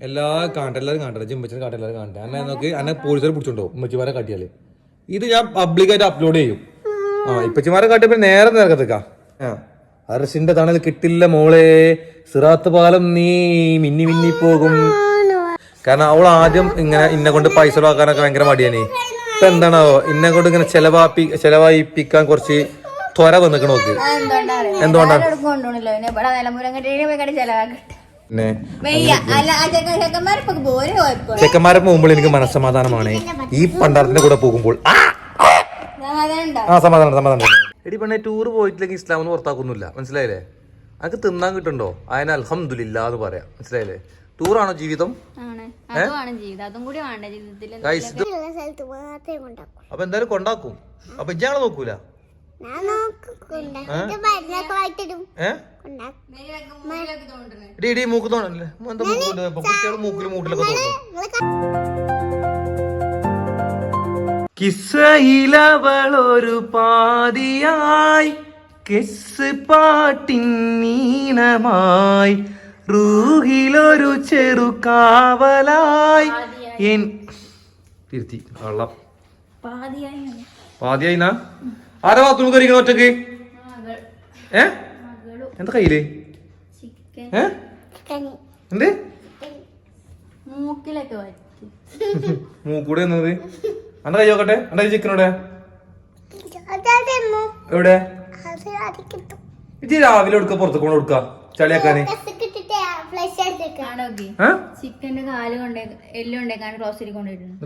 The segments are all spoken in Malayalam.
എല്ലാ കാണട്ടെ എല്ലാവരും കാണട്ടെ ജിമ്മച്ചിനെ കാട്ടെ എല്ലാവരും കാണട്ടെ അന്നെ നോക്ക് അന്നെ പോലീസുകാരെ പിടിച്ചോണ്ടോ ഉമ്മച്ചിമാരെ കാട്ടിയാൽ. ഇത് ഞാൻ പബ്ലിക്കായിട്ട് അപ്ലോഡ് ചെയ്യും. ആ ഇപ്പച്ചിമാരെ കാട്ടിയപ്പോ നേരെ നേരക്കത്തേക്കാ അർഷിന്റെ തണൽ കിട്ടില്ല മോളെ. സിറാത്ത് പാലം നീ മിന്നി മിന്നി പോകും. കാരണം അവൾ ആദ്യം ഇങ്ങനെ ഇന്നെ കൊണ്ട് പൈസ ഉണ്ടാക്കാനൊക്കെ ഭയങ്കര മടിയാനേ ഇപ്പൊ എന്താണോ ഇന്നെ കൊണ്ട് ഇങ്ങനെ ചെലവാപ്പി ചെലവായിപ്പിക്കാൻ കുറച്ച് ത്വര വന്നിക്കണോക്ക് എന്തുകൊണ്ടാണ് പിന്നെ ചെക്കന്മാരെ പോകുമ്പോൾ എനിക്ക് മനസ്സമാധാനമാണ്. ഈ പണ്ടാരത്തിന്റെ കൂടെ പോകുമ്പോൾ. ആ സമാധാനം സമാധാനം. എടി പെണ്ണെ ടൂർ പോയിട്ടില്ലെങ്കിൽ ഇസ്ലാമെന്ന് പുറത്താക്കൊന്നുമില്ല മനസ്സിലായില്ലേ? അനക്ക് തിന്നാൻ കിട്ടുണ്ടോ അതിന് അലഹമില്ല എന്ന് പറയാം. മനസ്സിലായില്ലേ? ടൂറാണോ ജീവിതം? അപ്പൊ എന്തായാലും കൊണ്ടാക്കും. അപ്പൊ ഇജ്ജാളെ നോക്കൂല? ഇടി ഇടി മൂക്ക് തോന്നല്ലേ എന്താ കുട്ടികൾ മൂട്ടിലൊക്കെ തോന്നും കിസ്സയിലവളൊരു പാതിയായി കിസ് പാട്ടിൻ നീണമായി റൂഹിലൊരു ചെറു കാവലായി. എൻ തിരുത്തി കള്ളം. പാതിയായി പാതിയായി നാ ആരാ ബാത്റൂം കയറിക്കണ ഒറ്റയ്ക്ക് ഏ? എന്താ കയ്യിൽ? എന്ത്? മൂക്കൂടെ എന്നത് അന്റെ കൈ നോക്കട്ടെ. അന്റെ കൈ ചിക്കനോടെ. എവിടെ? ഇത് രാവിലെ എടുക്ക പുറത്ത് കൊണ്ട് കൊടുക്ക. ചളിയാക്കാന്.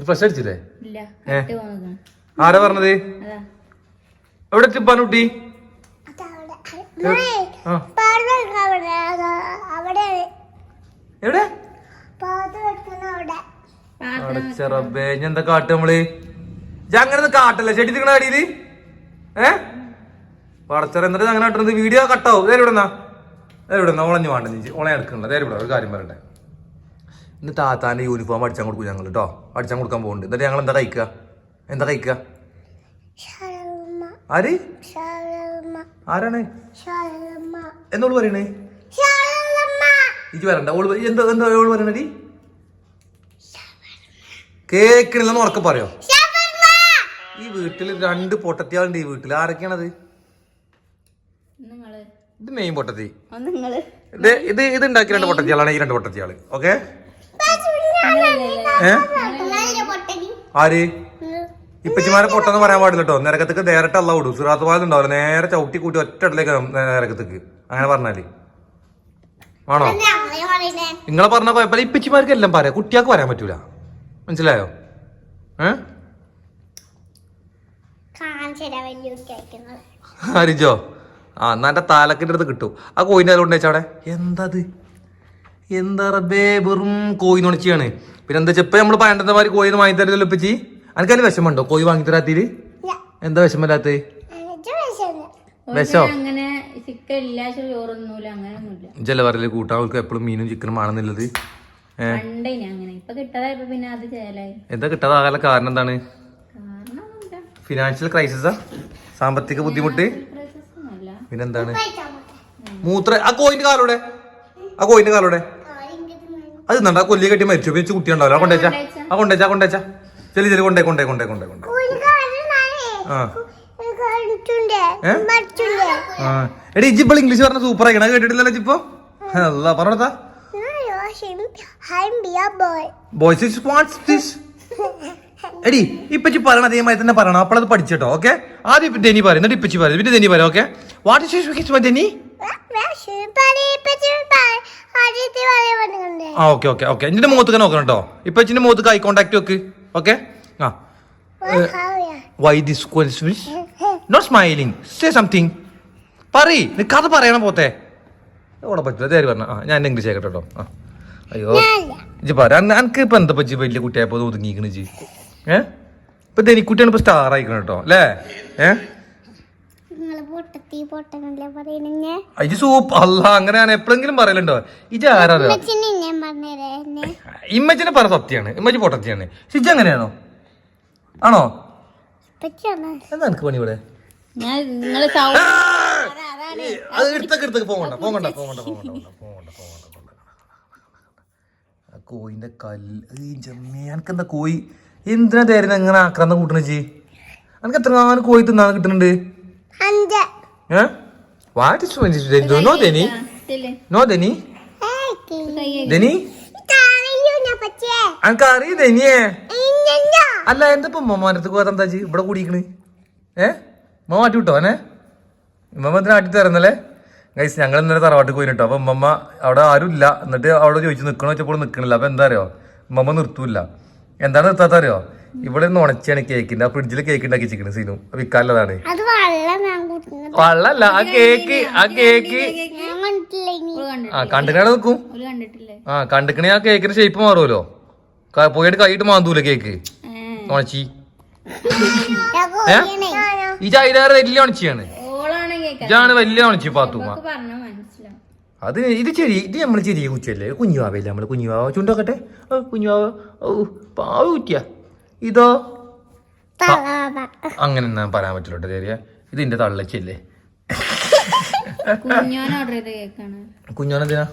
ഫ്ലഷ് അടിച്ചില്ലേ? ആരാ പറഞ്ഞത്? എവിടെ എത്തി അതവിടെ. ആ. പാട് അവിടെ. അവിടെ. എവിടെ? പാത് വെക്കുന്ന അവിടെ. പാത്രം അടച്ച റബ്ബേ ഞാൻ എന്താ കാട്ട് നമ്മൾ? അങ്ങനെ കാട്ടല്ലേ. ചെടി തിക്കണ അടിയിൽ ഏ? പടച്ചറ എന്നിട്ട് അങ്ങനെ കാട്ടുന്നത് വീഡിയോ കട്ടാവും നേരെ ഇവിടുന്ന നേരെ ഇവിടുന്ന ഓളഞ്ഞു വേണ്ട. നീ ഓളെ എടുക്കണ്ട നേരെ ഇവിടെ ഒരു കാര്യം പറയട്ടെ ഇന്ന് താത്താന്റെ യൂണിഫോം അടിച്ചാൻ കൊടുക്കും ഞങ്ങൾ കേട്ടോ അടിച്ചാൻ കൊടുക്കാൻ പോകുന്നുണ്ട് എന്നിട്ട് ഞങ്ങൾ എന്താ കഴിക്കുക? എന്താ കഴിക്കുക? ആര്? ആരാണ്? എന്നോട് എന്നോൾ പറയണേ ഇജ് വരണ്ട ഓൾ എന്താ എന്താ ഓൾ പറയണടി കേക്കണില്ലെന്ന് ഉറക്കെ പറയോ? ഈ വീട്ടിൽ രണ്ട് പൊട്ടത്തിയാളുണ്ട് ഈ വീട്ടിൽ ആരൊക്കെയാണത്? ഇത് മെയിൻ പൊട്ടത്തി. ഇത് ഇത് ഇത് ഉണ്ടാക്കി രണ്ട് പൊട്ടത്തിയാളാണ് ഈ രണ്ട് പൊട്ടത്തിയാൾ. ഓക്കെ ആര്? ഇപ്പച്ചിമാരെ പൊട്ടെന്ന് പറയാൻ പാടില്ല കേട്ടോ നിരക്കത്തേക്ക് നേരിട്ട് അല്ല വിടും. സുറാത്ത് പാലം ഉണ്ടാവില്ല. നേരെ ചവിട്ടി കൂട്ടി ഒറ്റ ഇടലേക്ക് നിരക്കത്തേക്ക് അങ്ങനെ പറഞ്ഞാൽ. ആണോ? നിങ്ങളെ പറഞ്ഞ കുഴപ്പമില്ല. ഇപ്പച്ചിമാർക്ക് എല്ലാം പറയാം. കുട്ടിയാൾക്ക് പറയാൻ പറ്റൂല. മനസ്സിലായോ? ഏ? ഹരിജോ ആ എന്നാ താലക്കിന്റെ അടുത്ത് കിട്ടും. ആ കോയിന്റെ അതിൽ കൊണ്ടുവച്ചാടെ എന്താത്? എന്താ റബ്ബേ വെറും കോയി ഉണച്ചിയാണ് പിന്നെ എന്താ നമ്മൾ നമ്മൾ പണ്ടത്തെ മാതിരി കോയിന്ന് വാങ്ങി തരുന്നല്ലോ ഇപ്പച്ചി? അനക്കതിൽ വിഷമുണ്ടോ കോഴി വാങ്ങി തരാത്തിൽ എന്താ വിഷമല്ലാത്ത വിഷം ജലവറിൽ അവർക്ക് എപ്പോഴും മീനും ചിക്കനും ആണെന്നുള്ളത്. എന്താ കിട്ടാതാകാല കാരണം എന്താണ്? ഫിനാൻഷ്യൽ ക്രൈസിസാ സാമ്പത്തിക ബുദ്ധിമുട്ട്? പിന്നെന്താണ്? മൂത്ര ആ കോയിന്റെ കാലോടെ? ആ കോയിന്റെ കാലോടെ? അത് നിന്നുണ്ട് കൊല്ലി കെട്ടി മരിച്ചു. പിന്നെ കുട്ടി ആ കൊണ്ടേച്ചാ. ആ കൊണ്ടേച്ചാ കൊണ്ടേച്ചാ. ചെല്ലി ചെല്ലി കൊണ്ടേ കൊണ്ടേ കൊണ്ടേ കൊണ്ടേ കൊണ്ടേ. ആ. എടി ഇജിപ്പോൾ ഇംഗ്ലീഷ് പറഞ്ഞ സൂപ്പർ ആയിക്കണ. കേട്ടിട്ടില്ലല്ലോ ഇജിപ്പോ അല്ല boy. Boys is what's this എടി ഇപ്പച്ചി പറയണം അതേമാതിരി തന്നെ പറയണം. അപ്പോൾ പഠിച്ചിട്ടോ ഓക്കെ? ആദ്യം ഇപ്പൊ ഡെനി പറയും. എന്നിട്ട് ഇപ്പച്ചി പറയും. പിന്നെ ഡെനി പറയും ഓക്കെ? വാട്ട് ഇസ് ഡെനി ആ ഓക്കെ ഓക്കെ ഓക്കെ. എന്റെ മുഖത്ത് നോക്കണം കേട്ടോ ഇപ്പച്ചിന്റെ മുഖത്ത് ഐ കോണ്ടാക്ട് വെക്ക്. ഓക്കെ? ആ. Why this not smiling say something പറയ്. നീ കഥ പറയണം പോത്തെ. ഇവിടെ പറ്റില്ല. തേരി പറഞ്ഞ. ആ ഞാൻ ഇംഗ്ലീഷ് ആക്കട്ടെ കേട്ടോ ആ. അയ്യോ. ഇജ്ജ് പറ. എനിക്ക് ഇപ്പം എന്താ പറ്റി? വലിയ കുട്ടിയായപ്പോൾ ഒതുങ്ങിക്കണ് ജി ഏ? ഇപ്പൊ ധനിക്കുട്ടിയാണ് ഇപ്പൊ സ്റ്റാർ ആയിക്കണം കേട്ടോ അല്ലേ? ഏ? നിങ്ങൾ പൊട്ടത്തി ഇത് സൂപ്പ്. അല്ല അങ്ങനെയാണ് എപ്പോഴെങ്കിലും പറയലുണ്ടോ? ഇത് ആരാ ഇമ്മച്ചിനെ പറ സത്യമാണ്. ഇമ്മച്ചി പൊട്ടത്തിയാണ്. ഷിജ് അങ്ങനെയാണോ? ആണോ? എന്താ എനിക്ക് പണി ഇവിടെ? അത് കോയിന്റെ കല്ല്. എനിക്കെന്താ കോയി? എന്തിനാ തേരുന്ന എങ്ങനെ ആക്രാന്തം കൂട്ടണേ ചേച്ചി എനിക്ക് എത്ര കോയി തിന്നാൻ കിട്ടുന്നുണ്ട്? അഞ്ച്. ഏ? വാട്ട് ഇസ് നോ ദനി. നോ ദനി. ദനി. അനക്ക് അറിയ ദനിയേ. അല്ല എന്താ ഇപ്പൊ പോകാത്ത എന്താ ഇവിടെ കൂടിക്കണ് ഏ? മമ്മ മാറ്റി വിട്ടോ അനെ ഉമ്മ എന്തിനാ ആട്ടി തരുന്നല്ലേ ഗൈസ് ഞങ്ങൾ ഇന്നലെ തറവാട്ടിൽ പോയിട്ടോ അപ്പൊ ഉമ്മമ്മ അവിടെ ആരും ഇല്ല. എന്നിട്ട് അവിടെ ചോദിച്ചു നിൽക്കണോ വെച്ചപ്പോൾ നിൽക്കണില്ല അപ്പൊ എന്താ അറിയോ? ഉമ്മമ്മ നിർത്തൂല്ല. എന്താണ് നിർത്താത്ത അറിയോ? ഇവിടെ നിന്ന് ഉണച്ചാണ് കേക്കിന്റെ. ആ ഫ്രിഡ്ജിൽ കേക്ക് ഉണ്ടാക്കി വെച്ചിരിക്കണ് സീനു വിൽക്കാനുള്ളതാണ് അത് വെള്ളം ഞാൻ വള്ളല്ല ആ കേക്ക് ആ കേക്ക് ആ കണ്ടിട്ട് നിൽക്കും. കണ്ടിട്ടില്ലേ? ആ കണ്ടിക്കണേ ആ കേക്കിന്റെ ഷേപ്പ് മാറുമല്ലോ. പോയിട്ട് കൈയിട്ട് മാന്തൂല കേക്ക് ഉണച്ചി. ഈ ചൈതാറ് വലിയ ഉണച്ചിയാണ്. ഇതാണ് വലിയ ഉണച്ചി പാത്തുമ്മ. അത് ഇത് ചെറിയ ഇത് നമ്മൾ ചെറിയ കുച്ചല്ലേ കുഞ്ഞുവാവല്ലേ നമ്മൾ കുഞ്ഞുവാവ? ചുണ്ടോക്കട്ടെ കുഞ്ഞുവാവ. ഓ പാവ കുറ്റിയ ഇതോ. അങ്ങനെ ഒന്നും പറയാൻ പറ്റില്ല ചെറിയ. ഇത് എന്റെ തള്ളച്ചല്ലേ? കുഞ്ഞോനെന്തിനാ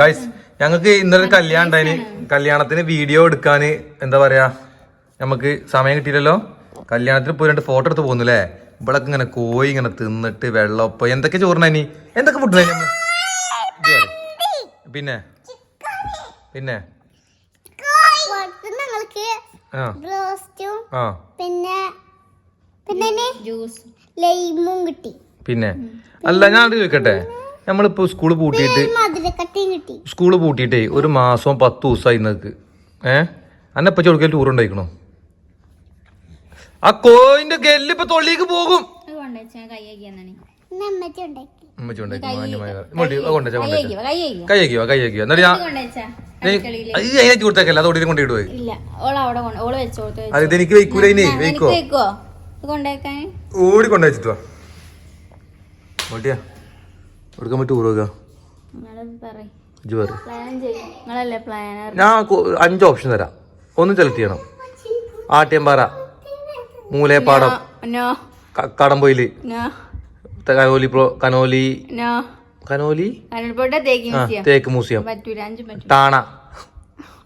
ഗൈസ് ഞങ്ങൾക്ക് ഇന്നലെ കല്യാണം ഉണ്ടായിന്. കല്യാണത്തിന് വീഡിയോ എടുക്കാന് എന്താ പറയാ? നമുക്ക് സമയം കിട്ടിയില്ലല്ലോ? കല്യാണത്തിന് പോയി രണ്ട് ഫോട്ടോ എടുത്ത് പോകുന്നു അല്ലേ ഇവിടൊക്കെ ഇങ്ങനെ കോഴി ഇങ്ങനെ തിന്നിട്ട് വെള്ളപ്പം. എന്തൊക്കെ ചോറിനാനി എന്തൊക്കെ ഫുഡ് പിന്നെ? പിന്നെ? ബ്രോസ്റ്റും പിന്നെ പിന്നെ ജ്യൂസ്. ലൈമും കിട്ടി. പിന്നെ? അല്ല ഞാൻ അത് ചോദിക്കട്ടെ. നമ്മളിപ്പോ സ്കൂൾ പൂട്ടിയിട്ട് മധുരക്കട്ടയും കിട്ടി. സ്കൂൾ പൂട്ടിയിട്ടേ ഒരു മാസം പത്ത് ദിവസമായി ഇന്നക്ക് ഏ? അന്നെപ്പ ചൊടുക്കൽ ടൂർ ഉണ്ടായിക്കണോ? ആ കോയിന്റെ ഗെല്ല് ഇപ്പൊ തൊള്ളിക്ക് പോകും. കൈ കൈ കൈ കൈ കൈ വയ്ക്കുക കൊടുത്തേക്കല്ല? അത് ഒടിയിൽ കൊണ്ടിടുവേ ഇല്ല. ഓൾ അവിടെ ഓൾ വെച്ചോട്ട് അത് ഇതെനിക്ക് വെക്കൂല ഇനി. വെക്കോ. വെക്കോ ഇത് കൊണ്ടേക്കാൻ ഓടി കൊണ്ടുവച്ചിട്ട് ഓട്ടിയാ. കൊടുക്കാൻ പറ്റൂ പ്ലാനർ ഞാൻ അഞ്ച് ഓപ്ഷൻ തരാം. ഒന്ന് സെലക്ട് ചെയ്യണം. ആട്ടിയമ്പാറ Moolepadam Kadamboyil Conolly Conolly Conolly? തേക്ക് മ്യൂസിയം ടാണ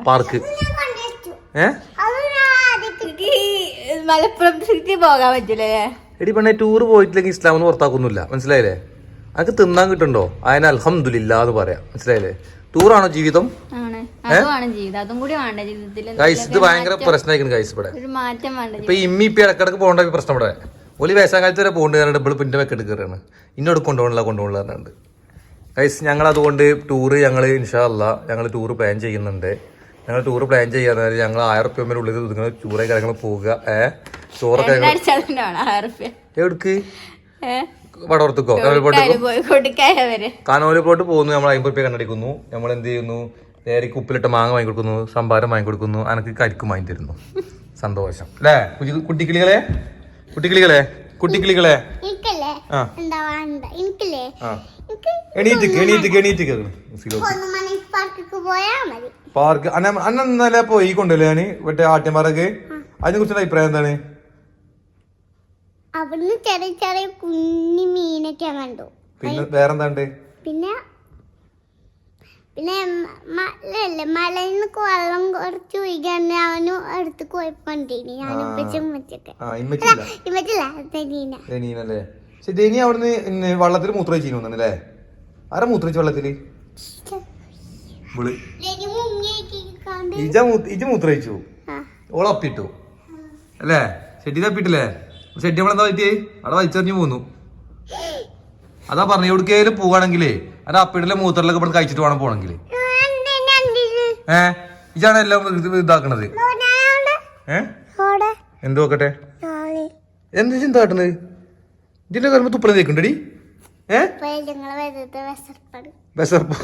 പാർക്ക് മലപ്പുറം സിറ്റി പോകാൻ പറ്റൂലേ? എടി പെണ്ണെ ടൂർ പോയിട്ടില്ലെങ്കിൽ ഇസ്ലാമിന് പുറത്താക്കൊന്നുമില്ല മനസ്സിലായില്ലേ? അതൊക്കെ തിന്നാൻ കിട്ടുണ്ടോ? അതിന് അലഹമില്ല എന്ന് പറയാം. മനസ്സിലായില്ലേ? ടൂറാണോ ജീവിതം? ഗൈസ് ഇത് ഭയങ്കര പ്രശ്നമായിരിക്കും ഗൈസ് ഇവിടെ. ഒരു മാറ്റം വേണ്ട ഇപ്പൊ ഇമ്മി ഇപ്പൊ ഇടക്കിടക്ക് പോകേണ്ട പ്രശ്നം ഇവിടെ. ഒരു വേസാകാലത്ത് വരെ പോകേണ്ടി കാരണം ഡബിൾ പിന്നെ വെക്കെട്ട് കയറാണ്. ഇന്നോട് കൊണ്ടുപോകണില്ല കൊണ്ടുപോകണില്ല പറഞ്ഞിട്ടുണ്ട്. ഗൈസ് ഞങ്ങൾ അതുകൊണ്ട് ടൂറ് ഞങ്ങൾ ഇൻഷാല്ല ഞങ്ങൾ ടൂർ പ്ലാൻ ചെയ്യുന്നുണ്ട്. ഞങ്ങൾ ടൂർ പ്ലാൻ ചെയ്യാൻ ഞങ്ങൾ ആയിരം റുപ്യ ഉള്ളിൽ നിങ്ങൾ ടൂറെ കാര്യങ്ങൾ പോവുക. ഏ? ചോറൊക്കെ എവിടേക്ക്? വടവർത്തുക്കോ കാനോലി കോഴിക്കോട്ടിക്കായ പോകുന്നു. നമ്മൾ അമ്പത് റുപ്യ കണ്ടടിക്കുന്നു നമ്മൾ എന്ത് ചെയ്യുന്നു? നേരെ ഉപ്പിലിട്ട മാങ്ങ വാങ്ങി കൊടുക്കുന്നു. സംഭാരം വാങ്ങി കൊടുക്കുന്നു. അനക്ക് കരിക്കും വാങ്ങി തരുന്നു. സന്തോഷം. അല്ലേ? കുട്ടിക്കിളികളെ? കുട്ടിക്കിളികളെ? കുട്ടിക്കിളികളെ? എന്താ വേണ്ട? എനിക്കല്ലേ? എണീറ്റിക്ക് എണീറ്റിക്ക് എണീറ്റിക്ക് പാർക്ക്. അന്ന ഇന്നലെ പോയി കൊണ്ടല്ലേ ഞാൻ. മറ്റേ ആട്ടിയന്മാരൊക്കെ അതിനെ കുറിച്ചുള്ള അഭിപ്രായം എന്താണ്? അവിടുന്ന് ചെറിയ ചെറിയ കുഞ്ഞി മീനൊക്കെ കണ്ടു. പിന്നെ വേറെന്താണ്ട്? പിന്നെ പിന്നെ മലയല്ലേ മലയിൽ നിന്ന് വെള്ളം കുറച്ച് ഒഴിക്കാൻ അവനും അടുത്ത് പോയിക്കൊണ്ടിരുന്നു ഞാൻ ഇപ്പച്ചും വെച്ചൊക്കെ ആ ഇമ്മച്ചില്ല ഇവറ്റില്ല തെനീന ഡെനീനല്ലേ ഡെനി അവിടുന്ന് വള്ളത്തിൽ വെള്ളത്തിൽ തോന്നുന്നു അല്ലേ? ആരാ മൂത്രമൊഴിച്ച വെള്ളത്തിൽ? വിളി തെനി മുങ്ങിയേക്കാണ്ട് ഇജ ഇജ മൂത്രയിച്ചു ആ. ഓള അപ്പിട്ടു അല്ലേ? ഷെഡി തപ്പിട്ടില്ലേ ഷെഡി നമ്മളെന്താ പറ്റിയേ? അവിടെ വലിച്ചെറിഞ്ഞു പോന്നു. അതാ പറഞ്ഞു എവിടേക്കേലും പോവാണെങ്കിലേ അത് അപ്പിടിലെ മൂത്രലൊക്കെ ഇവിടെ കഴിച്ചിട്ട് വേണം പോണെങ്കിൽ ഏ? ഇജാണ് എല്ലാം ഇത് ഇതാക്കണത്. ഏ? എന്ത് നോക്കട്ടെ? എന്ത് ചിന്ത കാട്ടണത്? ഇതിന്റെ കാര്യം തുപ്പലം തേക്കുണ്ടടി വിസർപ്പ്.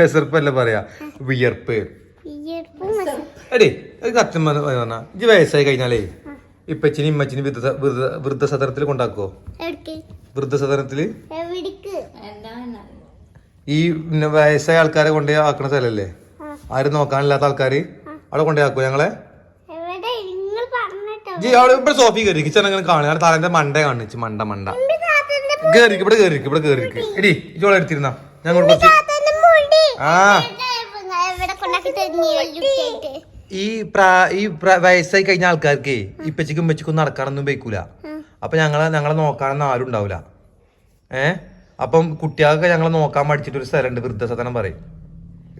വിസർപ്പല്ല പറയാ. വിയർപ്പ്. അത് സത്യം പറഞ്ഞ ഇജ് വയസ്സായി കഴിഞ്ഞാലേ. ഇപ്പച്ചിനും ഇമ്മച്ചിനും വൃദ്ധ വൃദ്ധ വൃദ്ധസദനത്തിൽ കൊണ്ടാക്കുവോ എടുക്ക് വൃദ്ധസദനത്തിൽ ഈ പിന്നെ വയസ്സായ ആൾക്കാരെ കൊണ്ടേ ആക്കണ സ്ഥലല്ലേ. ആരും നോക്കാനില്ലാത്ത ആൾക്കാര് അവിടെ കൊണ്ടേ ആക്കോ ഞങ്ങളെ? ജി അവിടെ ഇവിടെ സോഫി കയറി കിച്ചൺ അങ്ങനെ കാണുക. താരന്റെ മണ്ട കാണിച്ച്. മണ്ട മണ്ട. കേറിക്ക്. ഇവിടെ കേറിക്ക്. ഇവിടെ കേറിക്ക്. എടി ഇജോളെ എടുത്തിരുന്ന. മുടി ആ. ഈ പ്രാ ഈ വയസ്സായി കഴിഞ്ഞ ആൾക്കാർക്ക് ഇപ്പച്ചക്കും ഇപ്പച്ചക്കും നടക്കാനൊന്നും വെക്കൂല അപ്പൊ ഞങ്ങളെ ഞങ്ങളെ നോക്കാനൊന്നും ആരും ഉണ്ടാവില്ല ഏഹ് അപ്പം കുട്ടികൾക്ക് ഞങ്ങളെ നോക്കാൻ മടിച്ചിട്ട് ഒരു സ്ഥലമുണ്ട് വൃദ്ധസദനം പറയും.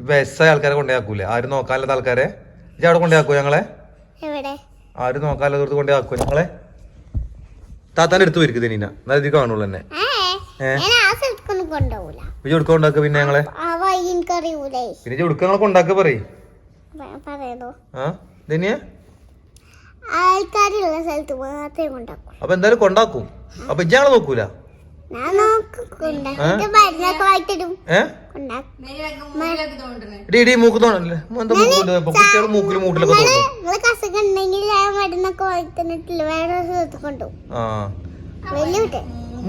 വയസ്സായ ആൾക്കാരെ കൊണ്ടേക്കൂലേ ആരും നോക്കാനുള്ള ആൾക്കാരെ? ഇജ അവിടെ കൊണ്ടേക്കോ ഞങ്ങളെ? എവിടെ നോക്കാല്ലോ നോക്കാനുള്ള കൊണ്ടേ കൊണ്ടേക്കോ ഞങ്ങളെ താത്താന്റെ അടുത്ത് വരിക നീന എന്നാലും ഇത് കാണുള്ളൂ തന്നെ പിന്നെ ഞങ്ങളെ? പിന്നെ ഞങ്ങളെ പറയും. ആൾക്കാരുള്ള സ്ഥലത്ത് മാത്രമേ കൊണ്ടാക്കൂ അപ്പൊ എന്തായാലും കൊണ്ടാക്കും. അപ്പൊ ഇജ്ജ് ഞങ്ങളെ നോക്കൂല? മൂക്ക് തോന്നല്ലേ എന്താ കുട്ടികൾ മൂട്ടിലൊക്കെ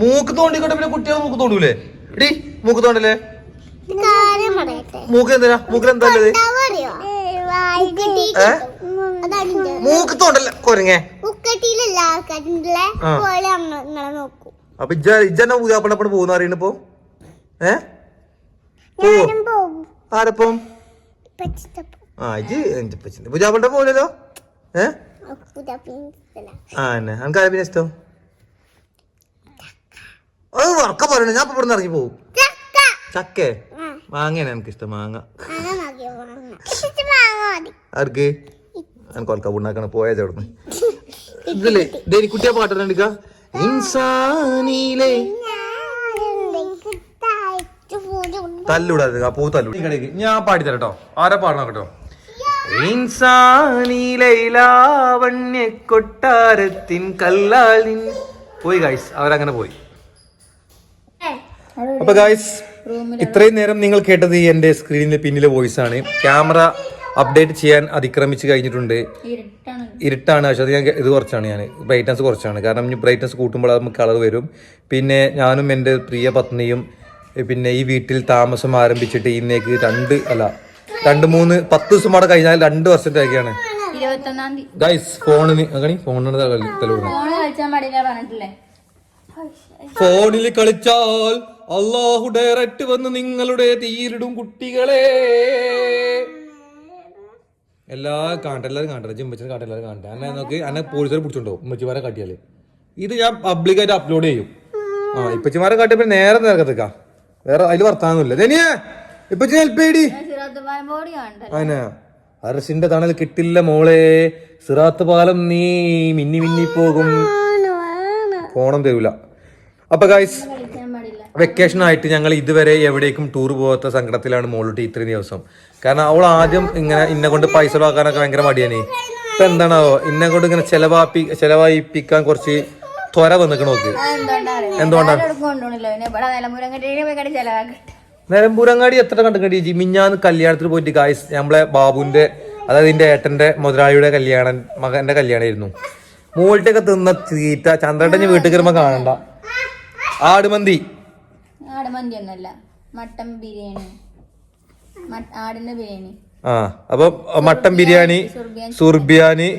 മൂക്ക് തോണ്ടിക്കോട്ടെ പിന്നെ കുട്ടികൾ മൂക്ക് തോണ്ടൂലേ? ഡി മൂക്ക് തോണ്ടല്ലേ? മൂക്ക് എന്തിനാ? മൂക്കിൽ എന്താ മൂക്ക് തോണ്ടല്ലേ? കൊരങ്ങേ. ഉക്കട്ടിയിലല്ല. പോലെ നിങ്ങളെ നോക്കൂ. അപ്പൊ ഇജ്ജ ഇജ്ജന്നെ ഊതാപ്പണപ്പണ് പോകുന്ന അറിയണിപ്പോ ഏ? പോവോ? ആരപ്പം? ആ ഇജ്ജ് പൂജാപ്പണ്ട പോലല്ലോ ഏ? ആ എന്നെ. എനിക്ക് ആരെ പിന്നെ ഇഷ്ടം? അത് വർക്ക പറയണേ. ഞാൻ ഇപ്പൊ ഇറങ്ങി പോകും ചക്കേ. മാങ്ങയാണ് എനിക്ക് ഇഷ്ടം മാങ്ങ. ആർക്ക്? എനിക്ക് കൊൽക്ക ഉണ്ടാക്കണ പോയത് അവിടുന്ന് ഇതില്ലേ? ദേനി കുട്ടിയെ പാട്ടുണ്ടെടുക്ക തല്ലൂടാതെ പൂ ഞാൻ പാടിത്തരാം ആരാ പാടണം കേട്ടോ? ഇൻസാനിലൈലാവണ്യ കൊട്ടാരത്തിൻ കല്ലാൽ പോയി ഗൈസ് അവരങ്ങനെ പോയി. അപ്പൊ ഗൈസ് ഇത്രയും നേരം നിങ്ങൾ കേട്ടത് എന്റെ സ്ക്രീനിന്റെ പിന്നിലെ വോയിസ് ആണ്. ക്യാമറ അപ്ഡേറ്റ് ചെയ്യാൻ അതിക്രമിച്ച് കഴിഞ്ഞിട്ടുണ്ട്. ഇരുട്ടാണ്. പക്ഷെ അത് ഞാൻ ഇത് കുറച്ചാണ് ഞാൻ ബ്രൈറ്റ്നസ് കുറച്ചാണ്. കാരണം ഇനി ബ്രൈറ്റ്നസ് കൂട്ടുമ്പോൾ അത് കളർ വരും. പിന്നെ ഞാനും എന്റെ പ്രിയ പത്നിയും പിന്നെ ഈ വീട്ടിൽ താമസം ആരംഭിച്ചിട്ട് ഇന്നേക്ക് രണ്ട് അല്ല രണ്ട് മൂന്ന് പത്ത് ദിവസം അവിടെ കഴിഞ്ഞാൽ രണ്ട് വർഷത്തേക്കാണ് ഗൈസ് ഫോണിന് അങ്ങനെ ഫോണിന് ഫോണിൽ കളിച്ചാൽ അള്ളാഹു ഡയറക്റ്റ് വന്ന് നിങ്ങളുടെ തീരിടും കുട്ടികളെ. എല്ലാ കാണട്ടെ എല്ലാവരും കാണട്ടെ. ജിമ്മച്ചിനെ കാട്ടെ എല്ലാവരും കാണട്ടെ. അന്നെ നോക്ക് അന്നെ പോലീസുകാർ പിടിച്ചോണ്ടോ ഉമ്മച്ചിമാരെ കാട്ടിയാൽ. ഇത് ഞാൻ പബ്ലിക്കായിട്ട് അപ്ലോഡ് ചെയ്യും. ആ ഇപ്പച്ചിമാരെ കാട്ടിയപ്പോ നേരെ നേരത്തേക്കാ വേറെ അതിൽ വർത്താനൊന്നുമില്ല. ധനിയ ഇപ്പച്ചി ഹെൽപ്പ് ചെയ്യടി. അതിനാ അരസിന്റെ തണൽ കിട്ടില്ല മോളെ. സിറാത്ത് പാലം നീ മിന്നി മിന്നി പോകും. ഫോണം തരൂല. അപ്പൊ ഗൈസ് വെക്കേഷൻ ആയിട്ട് ഞങ്ങൾ ഇതുവരെ എവിടേക്കും ടൂർ പോകാത്ത സങ്കടത്തിലാണ് മോളിട്ട് ഇത്രയും ദിവസം. കാരണം അവൾ ആദ്യം ഇങ്ങനെ ഇന്നെ കൊണ്ട് പൈസ ഉണ്ടാക്കാനൊക്കെ ഭയങ്കര മടിയാണ്. ഇപ്പൊ എന്താണാവോ? ഇന്നെ കൊണ്ട് ഇങ്ങനെ ചെലവാപ്പി ചെലവായിപ്പിക്കാൻ കുറച്ച് ത്വര വന്നിക്കണ നോക്ക് എന്തുകൊണ്ടാണ്? നിലമ്പൂരങ്ങാടി എത്ര കണ്ടിട്ടുണ്ട് കണ്ടി ജി മിഞ്ഞാന്ന് കല്യാണത്തിന് പോയിട്ട് ഗായ്സ് നമ്മളെ ബാബുവിന്റെ അതായത് എന്റെ ഏട്ടന്റെ മുതലാളിയുടെ കല്യാണം മകന്റെ കല്യാണമായിരുന്നു മൂളിട്ടൊക്കെ തിന്ന തീറ്റ ചന്ദ്രട്ടഞ്ഞ് വീട്ടിൽ കയറുമ്പോ കാണണ്ട. ആടുമന്തി. ആട് മന്തി ഒന്നല്ല മട്ടൻ ബിരിയാണി. ആടിന്റെ ബിരിയാണി. ആ അപ്പൊ മട്ടൻ ബിരിയാണി സുർബിയാനി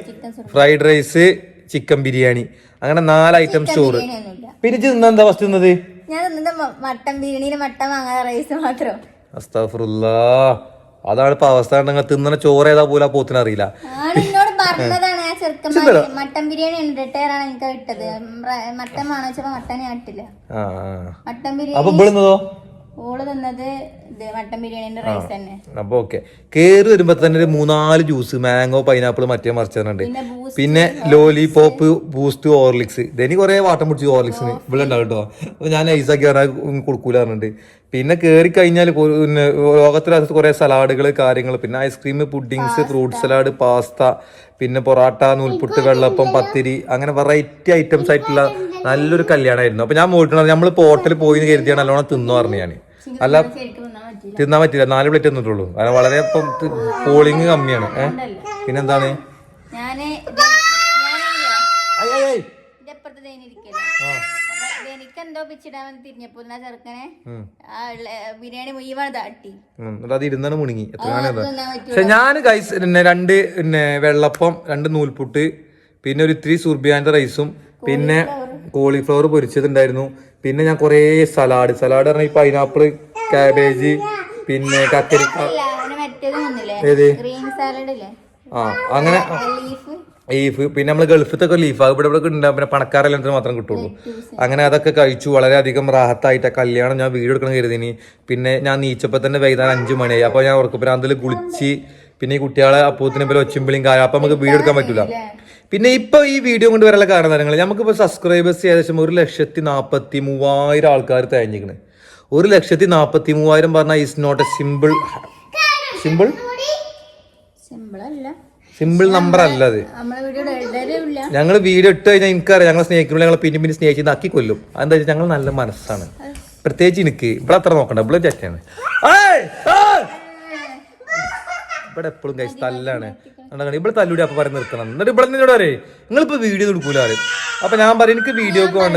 ഫ്രൈഡ് റൈസ് ചിക്കൻ ബിരിയാണി. അങ്ങനെ നാല് ഐറ്റംസ് ചോറ്. പിരിച്ചു തിന്നാ എന്താ ഫസ്റ്റ് തിന്നത്? ഞാൻ തിന്നത് മട്ടൻ ബിരിയാണിയിൽ മട്ടൻ വാങ്ങാതെ റൈസ് മാത്രം. അസ്താഫുറുല്ലാ. അതാണ് ഇപ്പൊ അവസ്ഥ ഉണ്ടെങ്കിൽ തിന്നണ ചോറ് ഏതാ പോലെ പോത്തിന് ചെറുക്കന്മാര് മട്ടൻ ബിരിയാണി റിട്ടയർ ആണ് എനിക്ക് ഇട്ടത് മട്ടൻ വാങ്ങിച്ചപ്പോ മട്ടനെ ആ. മട്ടൻ ബിരിയാണി ഓൾ തന്നത് അപ്പൊ ഓക്കെ. കേറി വരുമ്പോ തന്നെ ഒരു മൂന്നാൽ ജ്യൂസ് മാംഗോ പൈനാപ്പിൾ മറ്റേ മറിച്ചിട്ടുണ്ട് പിന്നെ ലോലിപോപ്പ് ബൂസ്റ്റ് ഓർലിക്സ് ഇതനി കുറെ വാട്ടം പിടിച്ചു ഓർലിക്സിന് ഇവിടെ ഉണ്ടാവും കേട്ടോ അപ്പൊ ഞാൻ ഐസാക്കി പറഞ്ഞാൽ കൊടുക്കൂല പറഞ്ഞിട്ട് പിന്നെ കേറി കഴിഞ്ഞാൽ പിന്നെ ലോകത്തിനകത്ത് കുറെ സലാഡുകൾ കാര്യങ്ങൾ പിന്നെ ice cream puddings fruit salad pasta പിന്നെ പൊറോട്ട നൂൽപുട്ട് വെള്ളപ്പം പത്തിരി അങ്ങനെ വെറൈറ്റി ഐറ്റംസ് ആയിട്ടുള്ള നല്ലൊരു കല്യാണമായിരുന്നു അപ്പൊ ഞാൻ പോയിട്ടുണ്ട് നമ്മൾ ഹോട്ടലിൽ പോയിന്ന് കരുതിയാണ് നല്ലോണം തിന്നു പറഞ്ഞു അല്ല തിന്നാൻ പറ്റില്ല തിന്നാൻ പറ്റില്ല നാല് പ്ലേറ്റ് തിന്നിട്ടുള്ളൂ. കാരണം വളരെ ഇപ്പം പോളിങ് കമ്മിയാണ്. ഏഹ് പിന്നെന്താണ് ഞാൻ ഇത് ഞാനറിയോ ഐ, ഐ, ഐ. എന്റെ അപ്പുറത്ത് തേനിരിക്കല്ലോ അപ്പൊ എനിക്ക് എന്തോ പിച്ചിടാൻ തിരിഞ്ഞപ്പോ ആ ചെറുക്കനെ ബിരിയാണി മുഴുവൻ താട്ടി അത് ഇരുന്നാണ് മുണുങ്ങി. പക്ഷെ ഞാൻ ഗൈസ് പിന്നെ രണ്ട് പിന്നെ വെള്ളപ്പം രണ്ട് നൂൽപുട്ട് പിന്നെ ഒരു ഇത്തിരി സുർബിയാന്റെ റൈസും പിന്നെ കോളിഫ്ലവർ പൊരിച്ചതുണ്ടായിരുന്നു. പിന്നെ ഞാൻ കുറേ സലാഡ് സലാഡ് പറഞ്ഞാൽ ഈ പൈനാപ്പിൾ കാബേജ് പിന്നെ കക്കരിക്ക. ഏത്? ഗ്രീൻ സാലഡ് ഇല്ലേ? ആ അങ്ങനെ ലീഫ് പിന്നെ നമ്മൾ ഗൾഫിലത്തെ ലീഫ് അത് ഇവിടെ ഇവിടെ ഉണ്ടാവും പിന്നെ പണക്കാരെല്ലാം മാത്രം കിട്ടുള്ളൂ. അങ്ങനെ അതൊക്കെ കഴിച്ചു. വളരെയധികം റാഹത്തായിട്ട് കല്യാണം ഞാൻ വീഡിയോ എടുക്കണം കരുതിനി. പിന്നെ ഞാൻ നീച്ചപ്പോൾ തന്നെ വൈകുന്നേരം അഞ്ചു മണിയായി. അപ്പോൾ ഞാൻ ഉറക്കപ്പിരാന്തിൽ കുളിച്ച് പിന്നെ ഈ കുട്ടികളെ അപ്പൂത്തിനെ പോലെ ഒച്ചുമ്പിളിയും കാര്യം അപ്പം നമുക്ക് വീഡിയോ എടുക്കാൻ പറ്റില്ല പിന്നെ ഇപ്പൊ ഈ വീഡിയോ കൊണ്ട് വരാനുള്ള കാരണം നിങ്ങൾ നമുക്കിപ്പോൾ സബ്സ്ക്രൈബേഴ്സ് ഏകദേശം ഒരു ലക്ഷത്തി നാൽപ്പത്തി മൂവായിരം ആൾക്കാർ തേഞ്ഞിക്കണ് ഒരു ലക്ഷത്തി നാൽപ്പത്തി മൂവായിരം പറഞ്ഞാൽ is not a simple simple simple അല്ല. സിമ്പിൾ നമ്പർ അല്ല അത് ഞങ്ങൾ വീഡിയോ ഇട്ട് കഴിഞ്ഞാൽ എനിക്കറിയാം ഞങ്ങൾ സ്നേഹിക്കുമ്പോൾ ഞങ്ങൾ പിന്നെ പിന്നെ സ്നേഹിച്ച് ആക്കി കൊല്ലും. അതെന്താ വെച്ചാൽ ഞങ്ങൾ നല്ല മനസ്സാണ്. പ്രത്യേകിച്ച് എനിക്ക് ഇവിടെ അത്ര നോക്കണ്ട ഇവിടെ ചേച്ചിയാണ് ഇവിടെ എപ്പോഴും കൈ തല്ലാണ്. ഇവിടെ തല്ലൂടി അപ്പൊ പറഞ്ഞ് നിർത്തണം. എന്നിട്ട് ഇവിടെ നിന്നോട് പറയേ നിങ്ങളിപ്പോ വീഡിയോ എടുക്കൂല പറയും. അപ്പൊ ഞാൻ പറയും എനിക്ക് വീഡിയോ വേണ്ട.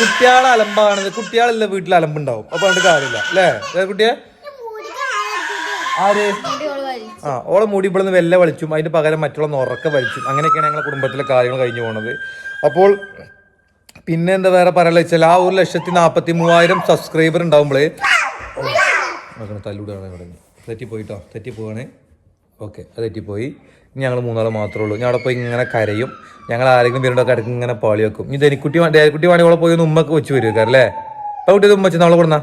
കുട്ടിയാളെ അലമ്പാണ്. കുട്ടികളല്ല വീട്ടിൽ അലമ്പുണ്ടാവും. അപ്പൊ അതിന്റെ കാര്യമില്ല. അല്ലേ? കുട്ടിയെ? ആര് ആ ഓളെ മുടി ഇവിടെ നിന്ന് വെല്ല വലിച്ചും അതിന് പകരം മറ്റുള്ള ഉറക്ക വലിച്ചും. അങ്ങനെയൊക്കെയാണ് ഞങ്ങളുടെ കുടുംബത്തിലെ കാര്യങ്ങൾ കഴിഞ്ഞു പോകുന്നത് അപ്പോൾ പിന്നെ എന്താ വേറെ പറയാനുള്ള വെച്ചാൽ ആ ഒരു ലക്ഷത്തി നാൽപ്പത്തി മൂവായിരം സബ്സ്ക്രൈബർ ഉണ്ടാവുമ്പോഴേ തല്ലൂടാണ് ഇവിടെ? തെറ്റിപ്പോയിട്ടോ? തെറ്റിപ്പോവാണ്? ഓക്കെ അത് തെറ്റിപ്പോയി. ഞങ്ങൾ മൂന്നാൾ മാത്രമേ ഉള്ളൂ. ഞങ്ങളെ പോയി ഇങ്ങനെ കരയും. ഞങ്ങൾ ആരെങ്കിലും വീണ്ടും കിടക്ക് ഇങ്ങനെ പാളി വെക്കും. ഇനി ധനിക്കുട്ടി ഡേക്കുട്ടി വേണേ ഓളെ പോയി ഒന്ന് ഉമ്മക്ക് വെച്ച് വരുവാ അല്ലേ ഇപ്പം കുട്ടി ഉമ്മ വെച്ച് നാളെ കൊടുന്നാ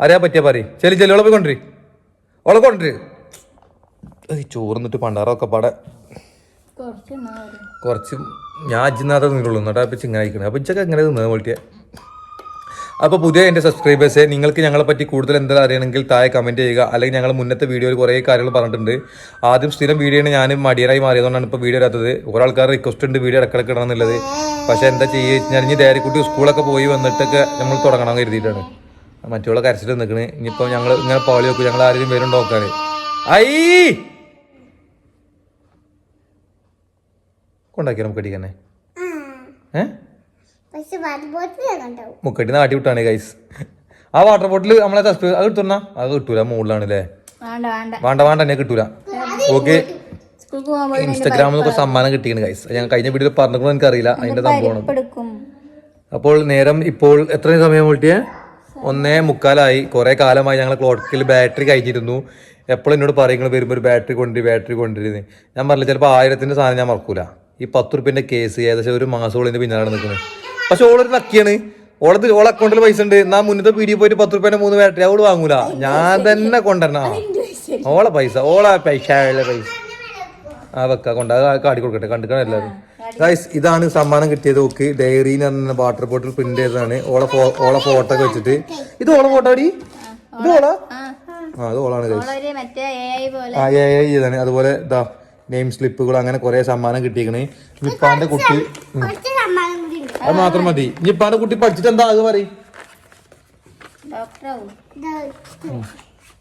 അറിയാൻ പറ്റിയാൽ പറയും. ചെല്ലി ചെല്ലി ഓളെ പോയി കൊണ്ടുവരി. ഓളെ കൊണ്ടുവരി. ചോറിന്നിട്ട് പണ്ടാറൊക്കെ പാടെ കുറച്ച് ഞാൻ അജിനാഥ നിന്നുള്ളൂ. എന്നിട്ട് അപ്പം ചിങ്ങനെ അയക്കണേ അപ്പം ഇച്ചൊക്കെ എങ്ങനെ തിന്നത് പോലത്തെ അപ്പോൾ പുതിയ എന്റെ സബ്സ്ക്രൈബേഴ്സെ നിങ്ങൾക്ക് ഞങ്ങളെ പറ്റി കൂടുതൽ എന്താ അറിയണമെങ്കിൽ താഴെ കമന്റ് ചെയ്യുക. അല്ലെങ്കിൽ ഞങ്ങൾ മുന്നത്തെ വീഡിയോയിൽ കുറേ കാര്യങ്ങൾ പറഞ്ഞിട്ടുണ്ട്. ആദ്യം സ്ഥിരം വീഡിയോയാണ് ഞാൻ മടിയനായി മാറിയതുകൊണ്ടാണ് ഇപ്പോൾ വീഡിയോ ഇടാത്തത്. ഓരോ ആൾക്കാർ റിക്വസ്റ്റ് ഉണ്ട് വീഡിയോ ഇടക്കിടക്ക് ഇടണം എന്നുള്ളത്. പക്ഷേ എന്താ ചെയ്യുക ഞാൻ ഇനി ഡയറിക്കുട്ടി സ്കൂളൊക്കെ പോയി വന്നിട്ടൊക്കെ നമ്മൾ തുടങ്ങണം കരുതിയിട്ടാണ്. മറ്റുള്ള കരച്ചിട്ട് നിൽക്കണേ ഇനിയിപ്പോൾ ഞങ്ങൾ ഇങ്ങനെ പാളി വെക്കും. ഞങ്ങൾ ആരെയും പേരുണ്ടോക്കാൻ ഐ! കൊണ്ടാക്കി നമുക്ക് അടിക്കാനെ? ഏഹ് മുക്കട്ടി നാട്ടി വിട്ടാണ് ഗൈസ് ആ വാട്ടർ ബോട്ടിൽ നമ്മളെ സബ്സ്ക്രൈബ് അത് കിട്ടുന്ന അത് കിട്ടൂല മുകളിലാണ് അല്ലേ വേണ്ട. വേണ്ട എന്നെ കിട്ടൂല. ഓക്കെ ഇൻസ്റ്റാഗ്രാമിൽ നിന്നൊക്കെ സമ്മാനം കിട്ടിയാണ് ഗൈസ് ഞാൻ കഴിഞ്ഞ വീഡിയോയിൽ പറഞ്ഞിട്ടുണ്ടോ എനിക്കറിയില്ല. അതിന്റെ സംഭവമാണ്. അപ്പോൾ നേരം ഇപ്പോൾ എത്ര സമയം വിട്ടിയേ ഒന്നേ മുക്കാലായി. കുറെ കാലമായി ഞങ്ങൾ ക്ലോക്കിൽ ബാറ്ററി കഴിഞ്ഞിരുന്നു എപ്പോഴും എന്നോട് പറയുന്നത് വരുമ്പോൾ ഒരു ബാറ്ററി കൊണ്ടുവരും ബാറ്ററി കൊണ്ടുവരുന്നത് ഞാൻ പറഞ്ഞില്ല ചിലപ്പോൾ ആയിരത്തിന്റെ സാധനം ഞാൻ മറക്കൂല. ഈ പത്ത് റുപ്യന്റെ കേസ് ഏകദേശം ഒരു മാസം ഇതിന്റെ പിന്നാലെ നിൽക്കുന്നത് പക്ഷെ ഓളൊരു ലക്കിയാണ് ഓളത് ഓളെ അക്കൗണ്ടിൽ പൈസ ഉണ്ട്. എന്നാ മുന്നത്തെ പീടിയിൽ പോയിട്ട് പത്ത് റുപ്യന്റെ മൂന്ന് ബാറ്ററി അവൾ വാങ്ങൂല. ഞാൻ തന്നെ കൊണ്ടുവരണ. ഓളെ പൈസ ഓളെ പൈസ പൈസ. ആ വെക്ക കൊണ്ട് അത് കാടി കൊടുക്കട്ടെ. കണ്ടിക്കണം എല്ലാവരും. ഗൈസ് ഇതാണ് സമ്മാനം കിട്ടിയത്. ഓക്ക് ഡയറി എന്ന് വാട്ടർ ബോട്ടിൽ പ്രിന്റ് ചെയ്തതാണ്. ഓളെ ഓളെ ഫോട്ടോ ഒക്കെ വെച്ചിട്ട്. ഇത് ഓളെ ഫോട്ടോ അടി ഇത് ഓള? ആ അത് ഓളാണ് ഗൈസ് ആ എ ഐ ഇതാണ് അതുപോലെ ഇതാ നെയിം സ്ലിപ്പുകൾ അങ്ങനെ കുറെ സമ്മാനം കിട്ടിയേക്കണ്. നിപ്പാന്റെ കുട്ടി അത് മാത്രം മതി. നിപ്പാന്റെ കുട്ടി പഠിച്ചിട്ട് എന്താ അത് പറയും.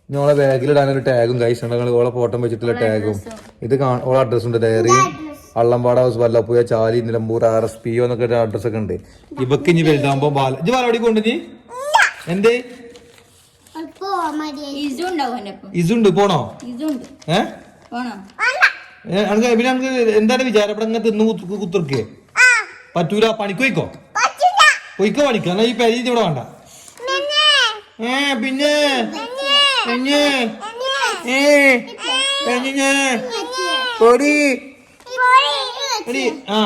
ഞങ്ങളെ ബാഗിലിടാൻ ഒരു ടാഗും കൈസ് ഉണ്ട് ഓളെ ഫോട്ടോ വെച്ചിട്ടുള്ള ടാഗും. ഇത് ഓളെ അഡ്രസ് ഉണ്ട് diary. Allampada house Vallappuzha Chali Nilambur R S P O എന്നൊക്കെ അഡ്രസ് ഒക്കെ ഉണ്ട്. ഇവക്ക് ഇനി വലുതാകുമ്പോ ബാല ഇജ്ജ് ബാലവാടി കൊണ്ട് നീ എന്തേ? ഇസുണ്ട് പോണോ? ഇസും ഉണ്ട് ഏ? പോണോ? ഏ, അനക്ക് പിന്നെ നമുക്ക് എന്താണ് വിചാരം ഇവിടെ ഇങ്ങനെ തിന്ന് കുത്ത് കുത്തിർക്കേ? പറ്റൂല പണിക്ക് പോയിക്കോ? പോയിക്കോ പണിക്ക്? എന്നാ ഈ പരി ഇവിടെ വേണ്ട. ഏ പിന്നെ? പൊടി. ആ.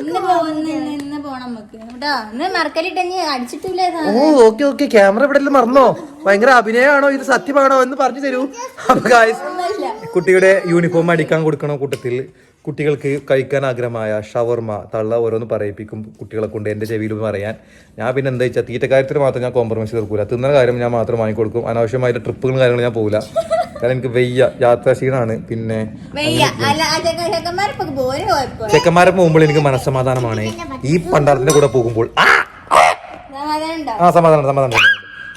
ഇന്ന് പോകുന്ന പോണം നമുക്ക്. കേട്ടോ ഇന്ന് മറക്കലിട്ട് ഇനി അടിച്ചിട്ടില്ലേ ഓ ഓക്കെ ഓക്കെ. ക്യാമറ ഇവിടെ മറന്നോ? ഭയങ്കര അഭിനയമാണോ? ഇത് സത്യമാണോ? എന്ന് പറഞ്ഞു തരൂ. അപ്പൊ കുട്ടിയുടെ യൂണിഫോം അടിക്കാൻ കൊടുക്കണ കൂട്ടത്തിൽ? കുട്ടികൾക്ക് കഴിക്കാൻ ആഗ്രഹമായ ഷവർമ തള്ള ഓരോന്ന് പറയിപ്പിക്കും കുട്ടികളെ കൊണ്ട് എന്റെ ചെവിയിൽ പറയാൻ ഞാൻ പിന്നെ എന്താ വെച്ചാൽ തീറ്റ കാര്യത്തിൽ മാത്രം ഞാൻ കോംപ്രമൈസ് തീർക്കൂല. തിന്നുന്ന കാര്യം ഞാൻ മാത്രം വാങ്ങിക്കൊടുക്കും അനാവശ്യമായിട്ട് ട്രിപ്പുകളും കാര്യങ്ങളും ഞാൻ പോകില്ല കാരണം എനിക്ക് വെയ്യ യാത്രാ ക്ഷീണമാണ് പിന്നെ ചെക്കന്മാരെ പോകുമ്പോൾ എനിക്ക് മനസ്സമാധാനമാണ്. ഈ പണ്ടാരത്തിന്റെ കൂടെ പോകുമ്പോൾ ആ! സമാധാനം സമാധാനം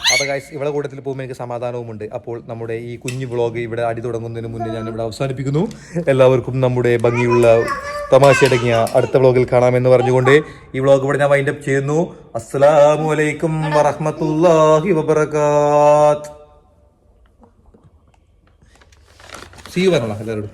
സമാധാനം അപ്പൊ ഗൈസ് ഇവിടെ കൂട്ടത്തിൽ പോകുമ്പോൾ എനിക്ക് സമാധാനവും ഉണ്ട് അപ്പോൾ നമ്മുടെ ഈ കുഞ്ഞു വ്ളോഗ് ഇവിടെ അടി തുടങ്ങുന്നതിന് മുന്നേ ഞാൻ ഇവിടെ അവസാനിപ്പിക്കുന്നു. എല്ലാവർക്കും നമ്മുടെ ഭംഗിയുള്ള തമാശയടങ്ങിയ അടുത്ത വ്ളോഗിൽ കാണാമെന്ന് പറഞ്ഞുകൊണ്ട് ഈ വ്ളോഗ് ഇവിടെ ഞാൻ വൈൻഡപ്പ് ചെയ്യുന്നു. അസ്സലാമു വറഹമത്തല്ലാഹി വബറകാത്ത്. സീ പറഞ്ഞോളാം എല്ലാവരോടും